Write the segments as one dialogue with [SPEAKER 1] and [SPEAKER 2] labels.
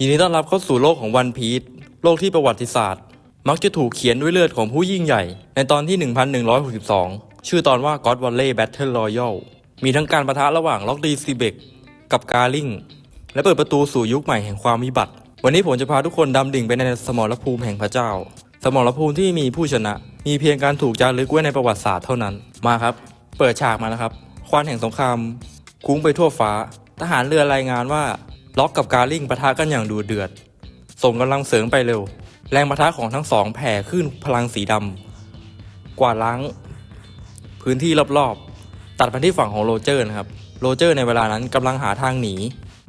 [SPEAKER 1] ยินดีต้อนรับเข้าสู่โลกของวันพี e โลกที่ประวัติศาสตร์ มักจะถูกเขียนด้วยเลือดของผู้ยิ่งใหญ่ ในตอนที่ 1162 ชื่อตอนว่า God Valley Battle Royal มีทั้งการประทะระหว่างล็อกดีซีเบกกับกาลิงและเปิดประตูสู่ยุคใหม่แห่งความวิบัติ วันนี้ผมจะพาทุกคนดำดิ่งไปในสมรภูมิแห่งพระเจ้า สมรภูมิที่มีผู้ชนะ มีเพียงการถูกจารึกไว้ในประวัติศาสตร์เท่านั้นมาครับ เปิดฉากมาแล้วครับ ควันแห่งสงคราม คุ้งไปทั่วฟ้า ทหารเรือรายงานว่า ล็อกกับกาลิงปะทะกันอย่างดูเดือด ส่งกำลังเสริมไปเร็ว แรงปะทะของทั้งสองแผ่ขึ้นพลังสีดำกวาดล้าง พื้นที่รอบๆ ตัดไปที่ฝั่งของโรเจอร์นะครับ โรเจอร์ในเวลานั้นกำลังหาทางหนี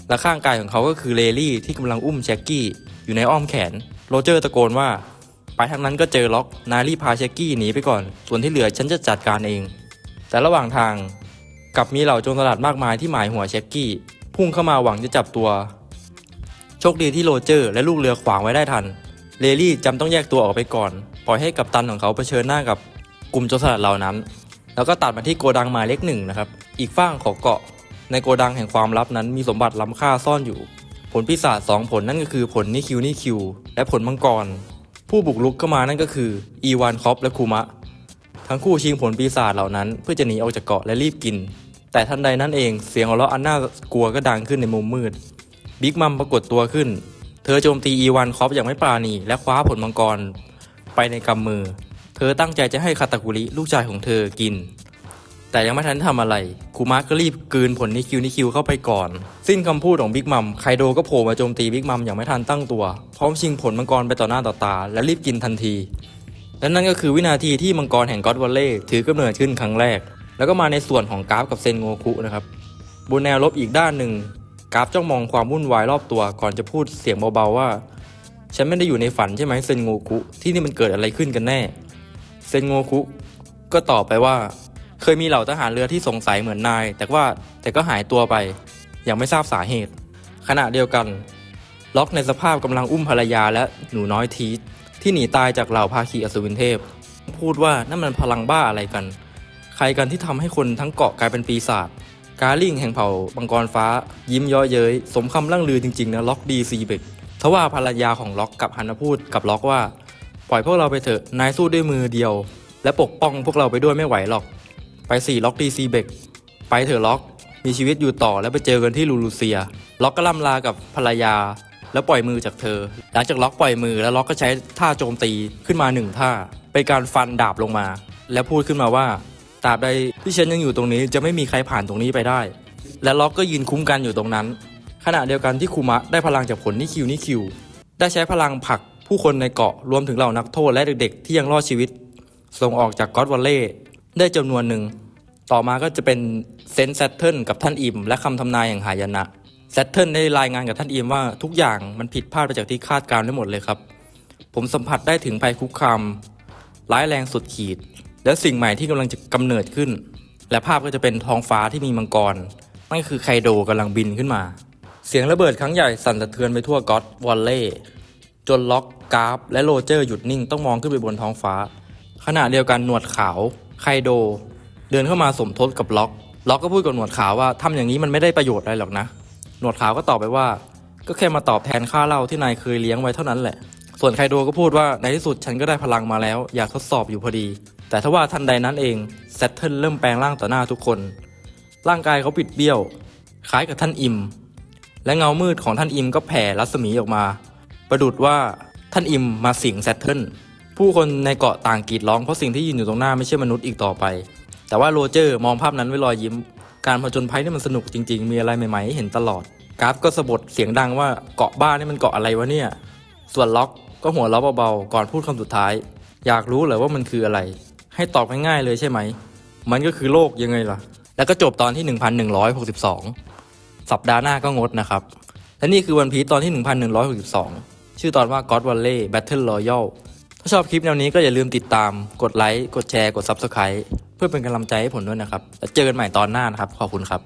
[SPEAKER 1] และข้างกายของเขาก็คือเลลี่ที่กำลังอุ้มแจ็คกี้อยู่ในอ้อมแขน โรเจอร์ตะโกนว่าไปทางนั้นก็เจอล็อกนารีพาแจ็คกี้หนีไปก่อน ส่วนที่เหลือฉันจะจัดการเอง แต่ระหว่างทางกลับมีเหล่าโจรสลัดมากมายที่หมายหัวแจ็คกี้ พุ่งเข้ามาหวังจะจับตัว โชคดีที่โรเจอร์และลูกเรือขวางไว้ได้ทัน เลลี่จำต้องแยกตัวออกไปก่อน ปล่อยให้กัปตันของเขาเผชิญหน้ากับกลุ่มโจรสลัดเหล่านั้น แล้วก็ตัดมาที่โกดังหมายเลขหนึ่งนะครับ อีกฝั่งของเกาะ ในโกดังแห่งความลับนั้นมีสมบัติล้ำค่าซ่อนอยู่ ผลปีศาจสองผลนั่นก็คือผลนิคิวนิคิว และผลมังกร ผู้บุกรุกเข้ามานั่นก็คืออีวานคอปและคูมะ ทั้งคู่ชิงผลปีศาจเหล่านั้น เพื่อจะหนีออกจากเกาะและรีบกิน แต่ทันใดนั้นเองเสียงของเราะอันน่ากลัวก็ดังขึ้นในมุมมืด บิ๊กมัมปรากฏตัวขึ้น เธอโจมตีอีวานคอปอย่างไม่ปราณี และคว้าผลมังกรไปในกำมือ เธอตั้งใจจะให้คาตากุริลูกชายของเธอกิน แต่ยังไม่ทันทำอะไรคูมะก็รีบกืนผลนิคิวนิคิวเข้าไปก่อน สิ้นคำพูดของบิ๊กมัมไคโดก็โผล่มาโจมตีบิ๊กมัมอย่างไม่ทันตั้งตัว พร้อมชิงผลมังกรไปต่อหน้าต่อตา และรีบกินทันทีและนั่นก็คือวินาทีที่มังกรแห่งก็อดวอลเล่ถือกำเนิดขึ้นครั้งแรก แล้วก็มาในส่วนของกราฟกับเซนโงคุนะครับบนแนวลบอีกด้านหนึ่งกราฟจ้องมองความวุ่นวายรอบตัว ก่อนจะพูดเสียงเบาๆว่า ฉันไม่ได้อยู่ในฝันใช่ไหมเซนโงคุที่นี่มันเกิดอะไรขึ้นกันแน่ เซนโงคุก็ตอบไปว่า เคยมีเหล่าทหารเรือที่สงสัยเหมือนนาย แต่ว่าแต่ก็หายตัวไปยังไม่ทราบสาเหตุ ขณะเดียวกัน ล็อกในสภาพกำลังอุ้มภรรยาและหนูน้อยทีที่หนีตายจากเหล่าภาคีอสูรเทพ พูดว่านั่นมันพลังบ้าอะไรกัน ใครกันที่ทำให้คนทั้งเกาะกลายเป็นปีศาจกาลิงแห่งเผ่ามังกรฟ้า ยิ้มย้อเย้ย สมคำล่ำลือจริง ๆ นะล็อกดีซีเบกทว่าภรรยาของล็อกกับฮันนาพูดกับล็อกว่า ปล่อยพวกเราไปเถอะนายสู้ด้วยมือเดียว และปกป้องพวกเราไปด้วยไม่ไหวหรอก ไปสี่ล็อกดีซีเบกไปเถอะล็อก มีชีวิตอยู่ต่อแล้วไปเจอกันที่ลูลูเซีย ล็อกก็ล่ำลากับภรรยา แล้วปล่อยมือจากเธอ หลังจากล็อกปล่อยมือแล้วล็อกก็ใช้ท่าโจมตีขึ้นมาหนึ่งท่าเป็นการฟันดาบลงมา แล้วพูดขึ้นมาว่า ตราบใดที่ฉันยังอยู่ตรงนี้จะไม่มีใครผ่านตรงนี้ไปได้ และล็อกก็ยืนคุ้มกันอยู่ตรงนั้น ขณะเดียวกันที่คูมะได้พลังจากผลนิคิวนิคิว ได้ใช้พลังผลักผู้คนในเกาะรวมถึงเหล่านักโทษและเด็กๆ ที่ยังรอดชีวิต ส่งออกจากก็อดวอลเล่ได้จำนวนหนึ่ง ต่อมาก็จะเป็นเซนต์แซตเทิลกับท่านอิม และคำทำนายอย่างหายนะแซตเทิลได้รายงานกับท่านอิมว่าทุกอย่างมันผิดพลาดไปจากที่คาดการณ์ไว้หมดเลยครับ ผมสัมผัสได้ถึงภัยคุกคามร้ายแรงสุดขีด และสิ่งใหม่ที่กำลังจะกำเนิดขึ้น และภาพก็จะเป็นท้องฟ้าที่มีมังกรนั่นคือไคโดกำลังบินขึ้นมา เสียงระเบิดครั้งใหญ่สั่นสะเทือนไปทั่วก็อดวอลเล่จนล็อกกราฟ และโรเจอร์หยุดนิ่งต้องมองขึ้นไปบนท้องฟ้า ขณะเดียวกันหนวดขาวไคโด เดินเข้ามาสมทบกับล็อก ล็อกก็พูดกับหนวดขาวว่าทำอย่างนี้มันไม่ได้ประโยชน์อะไรหรอกนะ หนวดขาวก็ตอบไปว่า ก็แค่มาตอบแทนค่าเหล้าที่นายเคยเลี้ยงไว้เท่านั้นแหละ ส่วนไคโดก็พูดว่าในที่สุดฉันก็ได้พลังมาแล้ว อยากทดสอบอยู่พอดี แต่ถ้าว่าทันใดนั้นเองแซตเทิลเริ่มแปลงร่างต่อหน้าทุกคน ร่างกายเขาปิดเบี้ยว คล้ายกับท่านอิม และเงามืดของท่านอิมก็แผ่รัศมีออกมา ประดุดว่าท่านอิมมาสิงแซตเทิลผู้คนในเกาะต่างกรีดร้องเพราะสิ่งที่ยืนอยู่ตรงหน้าไม่ใช่มนุษย์อีกต่อไป แต่ว่าโรเจอร์มองภาพนั้นไว้รอยยิ้ม การผจญภัยนี่มันสนุกจริงๆ มีอะไรใหม่ๆให้เห็นตลอด กราฟก็สะบดเสียงดังว่าเกาะบ้านนี่มันเกาะอะไรวะเนี่ย ส่วนล็อกก็หัวเราะเบาๆ ก่อนพูดคำสุดท้าย อยากรู้เหรอว่ามันคืออะไร ให้ตอบง่ายๆเลยใช่ไหม มันก็คือโลกยังไงล่ะ แล้วก็จบตอนที่ 1162 สัปดาห์หน้าก็งดนะครับ และนี่คือวันพีตตอนที่ 1162 ชื่อตอนว่า God Valley Battle Royale ถ้าชอบคลิปแนวนี้ก็อย่าลืมติดตาม กดไลค์ กดแชร์ กด Subscribe เพื่อเป็นกำลังใจให้ผมด้วยนะครับ แล้วเจอกันใหม่ตอนหน้านะครับ ขอบคุณครับ